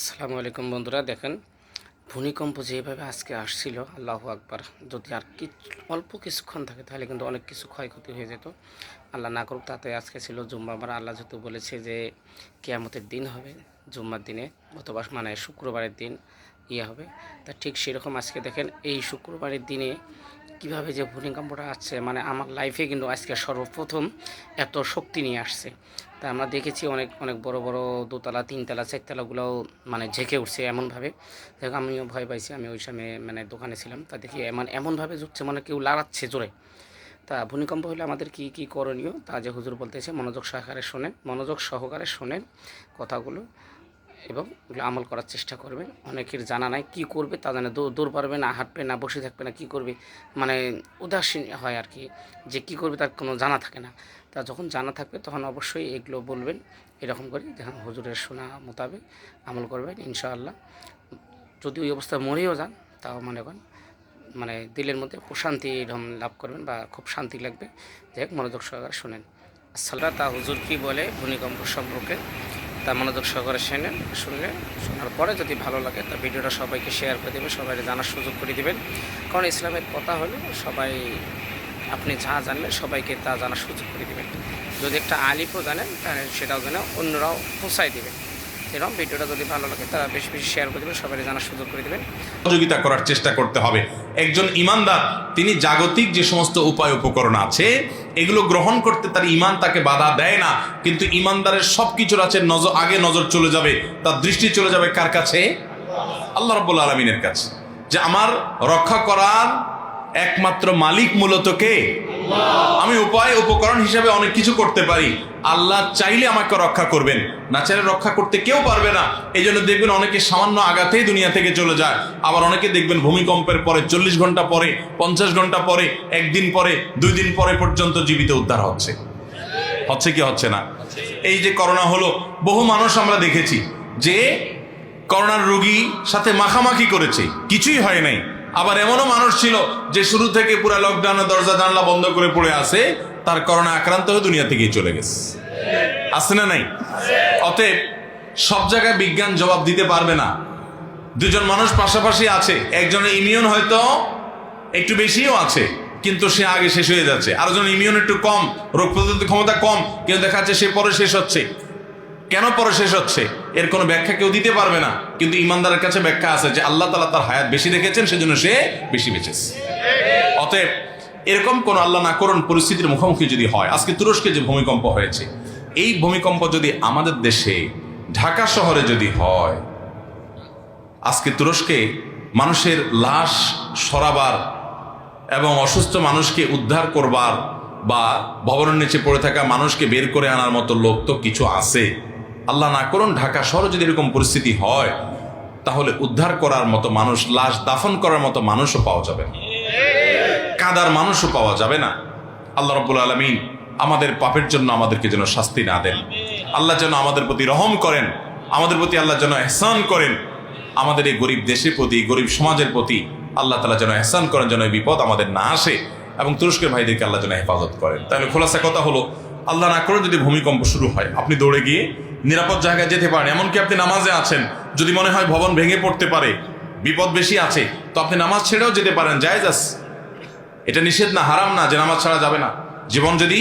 আসসালামু আলাইকুম বন্ধুরা, দেখেন ভূমিকম্প যেভাবে আজকে আসছিল, আল্লাহ আকবার, যদি আর কি অল্প কিছুক্ষণ থাকে তাহলে কিন্তু অনেক কিছু ক্ষয়ক্ষতি হয়ে যেত। আল্লাহ না করুক তাতে আজকে ছিল জুম্মাবার আল্লাহ যেহেতু বলেছে যে কেয়ামতের দিন হবে জুম্মার দিনে অথবা মানে শুক্রবারের দিন ইয়ে হবে। তা ঠিক সেরকম আজকে দেখেন, এই শুক্রবারের দিনে কীভাবে যে ভূমিকম্পটা আসছে মানে আমার লাইফে কিন্তু আজকে সর্বপ্রথম এত শক্তি নিয়ে আসছে। তা আমরা দেখেছি অনেক অনেক বড় বড় দোতলা, তিনতলা চারতলাগুলোও মানে ঝেঁকে উঠছে এমনভাবে। দেখ, আমিও ভয় পাইছি, আমি ওই সময় মানে দোকানে ছিলাম। তা দেখি এমন, এমনভাবে ঝুঁকছে মানে কেউ লাড়াচ্ছে জোরে। তা ভূমিকম্প হলে আমাদের কি কি করণীয়? তা যে হুজুর বলতেছে, মনোযোগ সহকারে শোনেন, মনোযোগ সহকারে শোনেন কথাগুলো। এবং এগুলো আমল করার চেষ্টা করবেন অনেকের জানা নাই কি করবে তা জানে দৌড় পারবে না, হাঁটবে না, বসে থাকবে না, কি করবে। মানে উদাসীন হয় আর কি, যে কি করবে তার কোনো জানা থাকে না। তা যখন জানা থাকবে, তখন অবশ্যই এগুলো বলবেন, এরকম করে দেখেন হুজুরের শোনা মোতাবেক আমল করবেন, ইনশাআল্লাহ। যদি ওই অবস্থায় মরেও যান, তাও মনে করেন মানে দিলের মধ্যে প্রশান্তি এরকম লাভ করবেন বা খুব শান্তি লাগবে। যাই হোক, মনোযোগ সহকারে শোনেন। আসসালাম তা হুজুর কি বলে? ভূমিকম্প সম্পর্কে তা মনোযোগ সহকারে শুনেন শুনলে, শোনার পরে যদি ভালো লাগে, তা ভিডিওটা সবাইকে শেয়ার করে দেবেন সবাই জানার সুযোগ করে দেবেন। কারণ ইসলামের কথা হলো, সবাই আপনি যা জানবেন, সবাইকে তা জানার সুযোগ করে দেবেন। যদি একটা আলিফও জানেন, তাহলে সেটাও যেন অন্যরাও পৌঁছায় দেবেন। এরকম ভিডিওটা যদি ভালো লাগে, তারা বেশি বেশি শেয়ার করে দেবেন সবাই জানার সুযোগ করে দেবেন। সহযোগিতা করার চেষ্টা করতে হবে। একজন ইমানদার, তিনি জাগতিক যে সমস্ত উপায় উপকরণ আছে, এগুলো গ্রহণ করতে তার ইমান তাকে বাধা দেয় না। কিন্তু ইমানদারের সব কিছুর আছে, নজর, আগে নজর চলে যাবে, তার দৃষ্টি চলে যাবে কার কাছে? আল্লাহ রব্বুল আলমিনের কাছে। যে আমার রক্ষা করার একমাত্র মালিক মূলত কে? আমি উপায়, উপকরণ হিসাবে অনেক কিছু করতে পারি। আল্লাহ চাইলে আমাকে রক্ষা করবেন। না চাইলে রক্ষা করতে কেউ পারবে না। এই জন্য দেখবেন অনেকে সামান্য আঘাতেই দুনিয়া থেকে চলে যায়। আবার অনেকে দেখবেন ভূমিকম্পের পরে চল্লিশ ঘণ্টা পরে, পঞ্চাশ ঘণ্টা পরে, একদিন পরে, দুই দিন পরে পর্যন্ত জীবিত উদ্ধার হচ্ছে। হচ্ছে কি হচ্ছে না? এই যে করোনা হলো, বহু মানুষ আমরা দেখেছি যে করোনার রোগী সাথে মাখামাখি করেছে। কিছুই হয় নাই। আবার এমনও মানুষ ছিল যে শুরু থেকে পুরো লকডাউনে দরজা জানলা বন্ধ করে পড়ে আছে, তার করোনা আক্রান্ত হয়ে দুনিয়া থেকেই চলে গেছে। আছে না নাই? অতএব সব জায়গায় বিজ্ঞান জবাব দিতে পারবে না। দুজন মানুষ পাশাপাশি আছে, একজনের ইমিউন হয়তো একটু বেশিও আছে, কিন্তু সে আগে শেষ হয়ে যাচ্ছে। আর জন ইমিউন একটু কম, রোগ প্রতিরোধ ক্ষমতা কম, কিন্তু দেখা যাচ্ছে সে পরে শেষ হচ্ছে। কেন পরে শেষ হচ্ছে? এর কোনো ব্যাখ্যা কেউ দিতে পারবে না। কিন্তু ইমানদারের কাছে ব্যাখ্যা আছে যে আল্লাহ তালা তার হায়াত বেশি রেখেছেন সেজন্য সে বেশি বেঁচেছে। অতএব এরকম কোন আল্লাহ না করুন, পরিস্থিতির মুখোমুখি যদি হয়, আজকে তুরস্কে যে ভূমিকম্প হয়েছে, এই ভূমিকম্প যদি আমাদের দেশে, ঢাকা শহরে যদি হয়, আজকে তুরস্কে মানুষের লাশ সরাবার এবং অসুস্থ মানুষকে উদ্ধার করবার বা ভবনের নিচে পড়ে থাকা মানুষকে বের করে আনার মতো লোক তো কিছু আছে। আল্লাহ না করুন, ঢাকা শহরে যদি এরকম পরিস্থিতি হয়, তাহলে উদ্ধার করার মতো মানুষ, লাশ দাফন করার মতো মানুষও পাওয়া যাবে না। কাদার মানুষও পাওয়া যাবে না। আল্লাহ রব্বুল আলমিন আমাদের পাপের জন্য আমাদেরকে যেন শাস্তি না দেন। আল্লাহ যেন আমাদের প্রতি রহম করেন, আমাদের প্রতি আল্লাহ যেন এহসান করেন। আমাদের এই গরিব দেশের প্রতি, গরিব সমাজের প্রতি আল্লাহ তালা যেন এহসান করেন, যেন এই বিপদ আমাদের না আসে এবং তুরস্কের ভাইদেরকে আল্লাহ যেন হেফাজত করেন। তাহলে খোলাসা কথা হলো, আল্লাহ না করে যদি ভূমিকম্প শুরু হয়, আপনি দৌড়ে গিয়ে নিরাপদ জায়গায় যেতে পারেন। এমনকি আপনি নামাজে আছেন, যদি মনে হয় ভবন ভেঙে পড়তে পারে, বিপদ বেশি আছে, তো আপনি নামাজ ছেড়েও যেতে পারেন, জায়েজ আছে। এটা নিষেধ না, হারাম না যে নামাজ ছাড়া যাবে না। জীবন যদি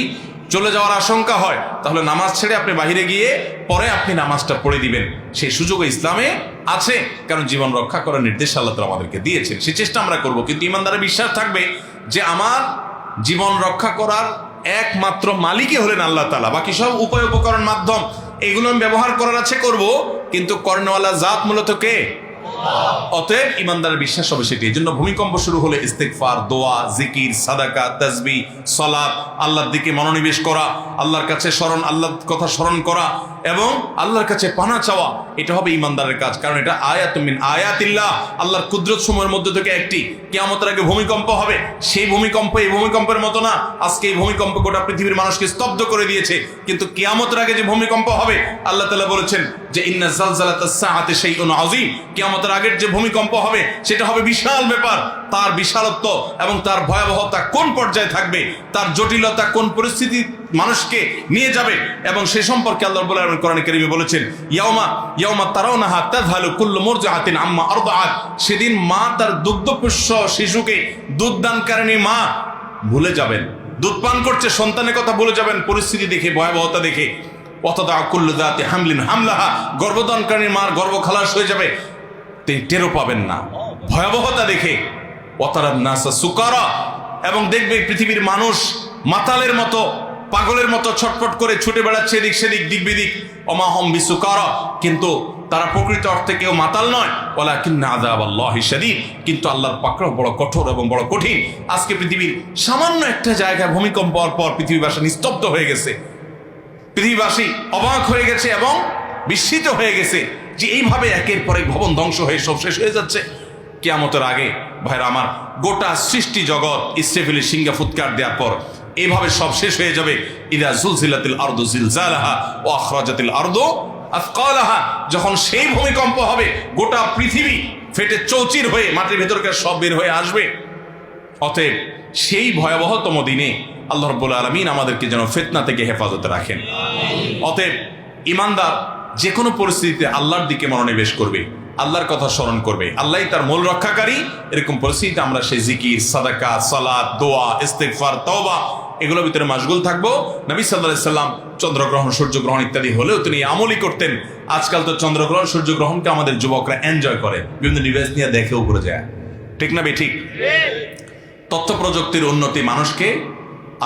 চলে যাওয়ার আশঙ্কা হয়, তাহলে নামাজ ছেড়ে আপনি বাহিরে গিয়ে পরে আপনি নামাজটা পড়ে দিবেন। সেই সুযোগ ইসলামে আছে, কারণ জীবন রক্ষা করার নির্দেশ আল্লাহ তালা আমাদেরকে দিয়েছেন। সেই চেষ্টা আমরা করব, কিন্তু ইমানদারের বিশ্বাস থাকবে যে আমার জীবন রক্ষা করার একমাত্র মালিকই হলেন আল্লাহ তালা বাকি সব উপায় উপকরণ মাধ্যম এগুলো আমি ব্যবহার করার আছে করব কিন্তু কর্ণওয়ালা জাত মূলত কে? অতএব ইমানদারের বিশ্বাস হবে সেটি। এই জন্য ভূমিকম্প শুরু হলে ইস্তেকফার দোয়া, জিকির, সাদাকা, তাজবি সলাপ আল্লাহর দিকে মনোনিবেশ করা, আল্লাহর কাছে স্মরণ, আল্লাহর কথা স্মরণ করা এবং আল্লাহর কাছে পানা চাওয়া, এটা হবে ইমানদারের কাজ। কারণ এটা আয়াত মিন আয়াতিল্লাহ। আল্লাহর কুদরত সময়ের মধ্যে থেকে একটি। কেয়ামতের আগে ভূমিকম্প হবে। সেই ভূমিকম্প এই ভূমিকম্পের মতো না। আজকে এই ভূমিকম্প গোটা পৃথিবীর মানুষকে স্তব্ধ করে দিয়েছে। কিন্তু কেয়ামতের আগে যে ভূমিকম্প হবে, আল্লাহ তালা বলেছেন যে, ইন্না জালজালাতাস সাআতি শাইউন আযীম। কিয়ামত কেয়ামতের আগের যে ভূমিকম্প হবে, সেটা হবে বিশাল ব্যাপার। তার বিশালত্ব এবং তার ভয়াবহতা কোন পর্যায়ে থাকবে, তার জটিলতা কোন পরিস্থিতি মানুষকে নিয়ে যাবে এবং সে সম্পর্কে আল্লাহ রাব্বুল কোরআনে কারিমে বলেছেন, ইয়াউমা ইয়াউমা তারাউনাহা তাযহালু কুল্লু মুরজাআতিন আম্মা আরদাআত। সেদিন মা তার দুগ্ধপুষ্য শিশুকে দুধ দানকারিণী মা ভুলে যাবেন। দুধ পান করছে, সন্তানের কথা ভুলে যাবেন, পরিস্থিতি দেখে, ভয়াবহতা দেখে। অতদা কুল্লু দাতে হামলিন হামলাহা গর্ভদানকারী মার গর্ভ খালাস হয়ে যাবে। টেরও পাবেন না। ভয়াবহতা দেখে অতারাম নাসা সুকারা এবং দেখবে পৃথিবীর মানুষ মাতালের মতো, পাগলের মতো ছটফট করে ছুটে বেড়াচ্ছে এদিক সেদিক, দিক বিদিক। অমাহম বিসুকারা। কিন্তু তারা প্রকৃত অর্থে কেউ মাতাল নয়। বলা কিন্তু আদাব আল্লাহ শাদীদ। কিন্তু আল্লাহর পাকড়াও বড় কঠোর এবং বড় কঠিন। আজকে পৃথিবীর সামান্য একটা জায়গায় ভূমিকম্প হওয়ার পর পৃথিবীবাসী নিস্তব্ধ হয়ে গেছে। পৃথিবীবাসী অবাক হয়ে গেছে এবং বিস্মিত হয়ে গেছে। যে এইভাবে একের পর এক ভবন ধ্বংস হয়ে সব শেষ হয়ে যাচ্ছে। কেয়ামতের আগে, ভাইরা আমার, গোটা সৃষ্টি জগৎ ইস্তেফিলি সিঙ্গা ফুৎকার দেওয়ার পর এইভাবে সব শেষ হয়ে যাবে। ইদা জুলজিলাতিল আরদু জিলজালাহা ও আখরাজাতিল আরদু আফকালাহা যখন সেই ভূমিকম্প হবে, গোটা পৃথিবী ফেটে চৌচির হয়ে, মাটির ভেতরকার সব বের হয়ে আসবে। অতএব সেই ভয়াবহতম দিনে আল্লাহ রব্বুল আলমিন আমাদেরকে যেন ফেতনা থেকে হেফাজতে রাখেন। অতএব, ইমানদার যে কোনো পরিস্থিতিতে আল্লাহর দিকে মনোনিবেশ করবে, আল্লাহর কথা স্মরণ করবে আল্লাহ তার মূল রক্ষাকারী। এরকম পরিস্থিতিতে আমরা সেই জিকির, সাদাকা সালাদ দোয়া ইস্তেকফার তওবা, এগুলোর ভিতরে মাসগুল থাকব। নবী সাল্লাহ সাল্লাম চন্দ্রগ্রহণ, সূর্যগ্রহণ ইত্যাদি হলেও তিনি আমলই করতেন। আজকাল তো চন্দ্রগ্রহণ, সূর্যগ্রহণকে আমাদের যুবকরা এনজয় করে, বিভিন্ন ডিভাইস নিয়ে দেখে উপরে যায়। ঠিক না বে, ঠিক? তথ্য প্রযুক্তির উন্নতি মানুষকে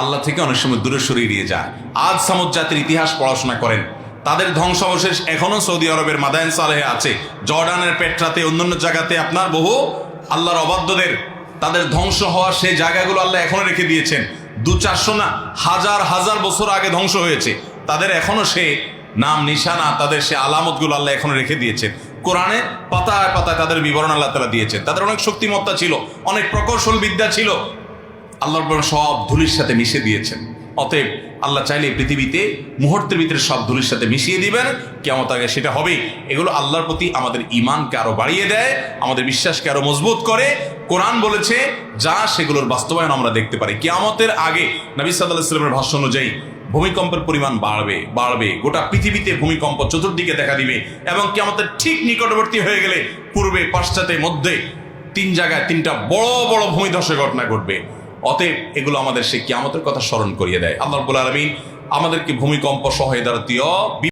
আল্লাহ থেকে অনেক সময় দূরে সরিয়ে দিয়ে যায়। আজ সামুদ জাতির ইতিহাস পড়াশোনা করেন। তাদের ধ্বংসাবশেষ এখনও সৌদি আরবের মাদায়ন সালেহে আছে। জর্ডানের পেট্রাতে, অন্যান্য জায়গাতে আপনার বহু আল্লাহর অবাধ্যদের তাদের ধ্বংস হওয়া সেই জায়গাগুলো আল্লাহ এখনও রেখে দিয়েছেন। দু চারশো না, হাজার হাজার বছর আগে ধ্বংস হয়েছে। তাদের এখনও সে নাম, নিশানা, তাদের সে আলামতগুলো আল্লাহ এখনও রেখে দিয়েছেন। কোরআনে পাতায় পাতায় তাদের বিবরণ আল্লাহ তালা দিয়েছেন। তাদের অনেক শক্তিমত্তা ছিল, অনেক প্রকৌশল বিদ্যা ছিল। আল্লাহর সব ধুলির সাথে মিশে দিয়েছেন। অতএব আল্লাহ চাইলে পৃথিবীতে মুহূর্তের ভিতরে সব ধুলির সাথে মিশিয়ে দিবেন। কেমন আগে সেটা হবে এগুলো আল্লাহর প্রতি আমাদের ইমানকে আরও বাড়িয়ে দেয়, আমাদের বিশ্বাসকে আরও মজবুত করে। কোরআন বলেছে, যা সেগুলোর বাস্তবায়ন আমরা দেখতে পারি। কেয়ামতের আগে নবী সাল্লাহ সাল্লামের ভাষ্য অনুযায়ী ভূমিকম্পের পরিমাণ বাড়বে বাড়বে। গোটা পৃথিবীতে ভূমিকম্প চতুর্দিকে দেখা দিবে এবং কেয়ামতের ঠিক নিকটবর্তী হয়ে গেলে পূর্বে, পাশ্চাত্যের মধ্যে তিন জায়গায় তিনটা বড় বড় ভূমিধসের ঘটনা ঘটবে। অতএব এগুলো আমাদের সে কিয়ামতের কথা স্মরণ করিয়ে দেয়। আল্লাহ রব্বুল আলমিন আমাদেরকে ভূমিকম্প সহায়তারতীয়